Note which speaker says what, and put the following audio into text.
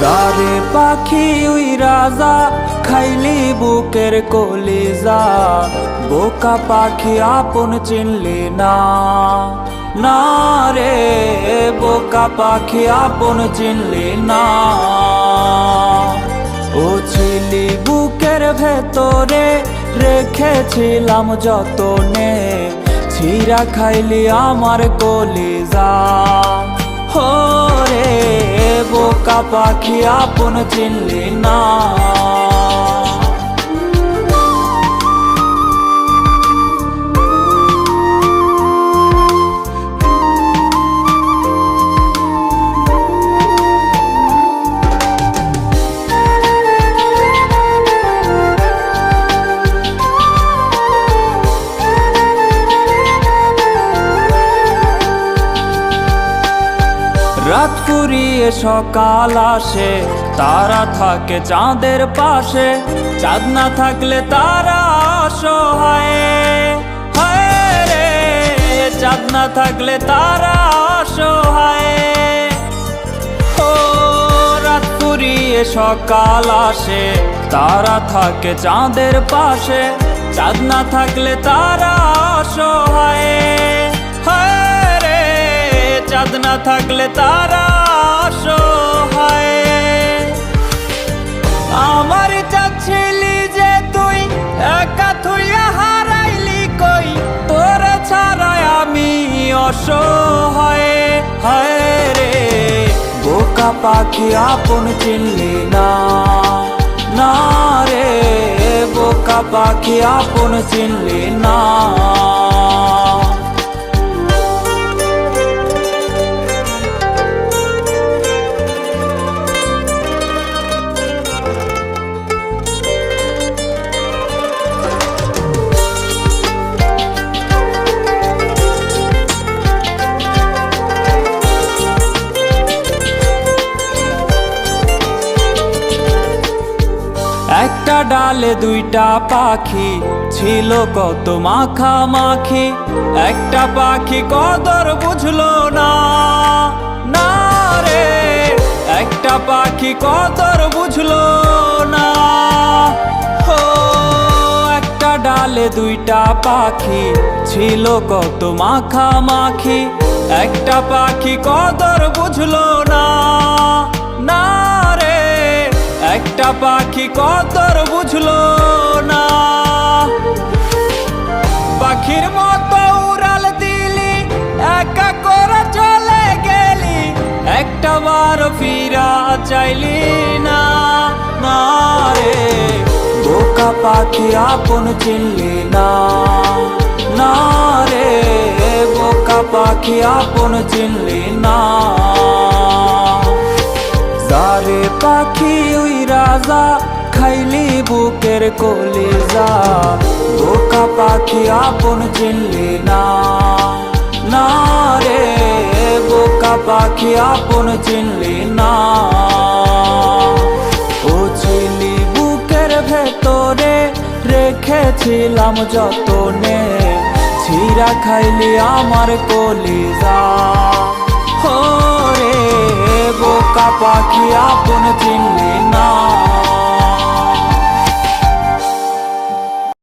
Speaker 1: যারে পাখি উই রাজা, খাইলি বুকের কলিজা। বোকা পাখি আপন চিনলি না। না রে, বোকা পাখি আপন চিনলি না। ও ছিলি বুকের ভেতরে রেখেছিলাম যতনে। ছিরা খাইলি আমার কলিজা। হো বোকা পাখি আপন চিনলি না রাত ফুরিয়ে সকাল আসে, তারা থাকে চাঁদের পাশে, চাঁদ না থাকলে তারা অসহায়। হায় চাঁদ না থাকলে তারা অসহায়। ও, রাত ফুরিয়ে সকাল আসে, তারা থাকে চাঁদের পাশে, চাঁদ না থাকলে তারা অসহায়। হায় না থাকলে তারা অসহায়। আমার চাচ্ছিলি যে তুই একা থুইয়া হারাইলি কই? তোর ছাড়াই আমি অসহায়। হায় রে, বোকা পাখি আপন চিনলি না। না রে, বোকা পাখি আপন চিনলি না। ডালে দুইটা পাখি ছিল কত মাখামাখি একটা পাখি কদর বুঝলো না না রে। একটা পাখি কদর বুঝলো না। হো, একটা ডালে দুইটা পাখি ছিল কত মাখামাখি একটা পাখি কদর বুঝলো না না রে। একটা পাখি কদর একটা বার ফিরা চাইলি না না রে। বোকা পাখি আপন চিনলি না না রে। বোকা পাখি আপন চিনলি না। যারে পাখি উই রাজা, খাইলি বুকের কলিজা। বোকা পাখি আপন চিনলি না। পাখি আপন চিনলি না। ও চিলি বুকের ভেতরে রেখেছিলাম যতনে। ছিরা খাইলি আমার কলিজা। রে, বোকা পাখি আপন চিনলি না।